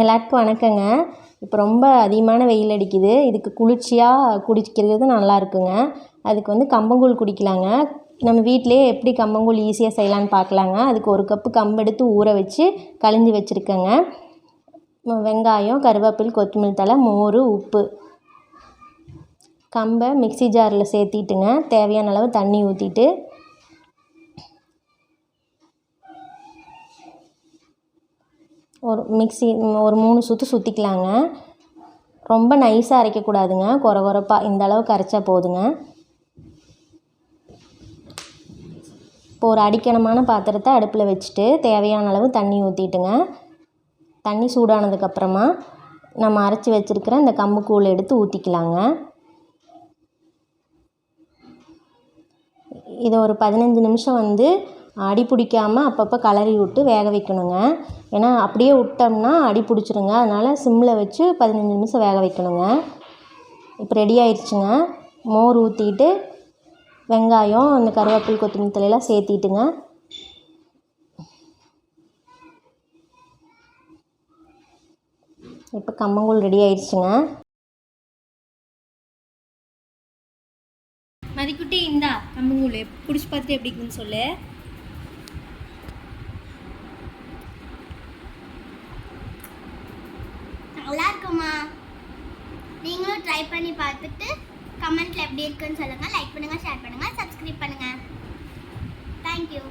எல்லாருக்கும் வணக்கங்க. இப்போ ரொம்ப அதிகமான வெயில் அடிக்குது. இதுக்கு குளிர்ச்சியாக குடிக்கிறது நல்லா இருக்குங்க. அதுக்கு வந்து கம்பங்கூழ் குடிக்கலாங்க. நம்ம வீட்டிலேயே எப்படி கம்பங்கூழ் ஈஸியாக செய்யலான்னு பார்க்கலாங்க அதுக்கு ஒரு கப்பு கம்பு எடுத்து ஊற வச்சு கழிஞ்சு வச்சுருக்கேங்க. வெங்காயம் கருவேப்பில் கொத்தமல்லி தழை மோர் உப்பு. கம்பை மிக்ஸி ஜாரில் சேர்த்திட்டுங்க. தேவையான அளவு தண்ணி ஊற்றிட்டு ஒரு மிக்ஸி ஒரு மூணு சுற்று சுற்றிக்கலாங்க ரொம்ப நைஸாக அரைக்கக்கூடாதுங்க. கொர குறைப்பாக இந்த அளவுக்கு அரைச்சா போதுங்க. இப்போ ஒரு அடிக்கணமான பாத்திரத்தை அடுப்பில் வச்சுட்டு தேவையான அளவு தண்ணி ஊற்றிட்டுங்க தண்ணி சூடானதுக்கப்புறமா நம்ம அரைச்சி வச்சுருக்கிற இந்த கூழ் எடுத்து ஊற்றிக்கலாங்க இதை ஒரு பதினஞ்சு நிமிஷம் வந்து அடி பிடிக்காமல் அப்பப்போ கிளறி விட்டு வேக வைக்கணுங்க. ஏன்னா அப்படியே விட்டோம்னா அடி பிடிச்சிருங்க. அதனால் சிம்மில் வச்சு பதினஞ்சு நிமிஷம் வேக வைக்கணுங்க. இப்போ ரெடி ஆயிடுச்சுங்க மோர் ஊற்றிட்டு வெங்காயம் அந்த கருவேப்பில் கொத்தமல்லி தலையெல்லாம் சேர்த்திட்டுங்க. இப்போ கம்மங்கூழ் ரெடி ஆயிடுச்சுங்க மதிக்குட்டி இந்தா கம்மங்கூழ். குடிச்சு பார்த்துட்டு எப்படி இருக்குன்னு சொல்லு. நல்லா இருக்குமா நீங்களும் ட்ரை பண்ணி பார்த்துட்டு கமெண்ட்ல எப்படி இருக்குன்னு சொல்லுங்க. லைக் பண்ணுங்க ஷேர் பண்ணுங்க சப்ஸ்கிரைப் பண்ணுங்க. தேங்க்யூ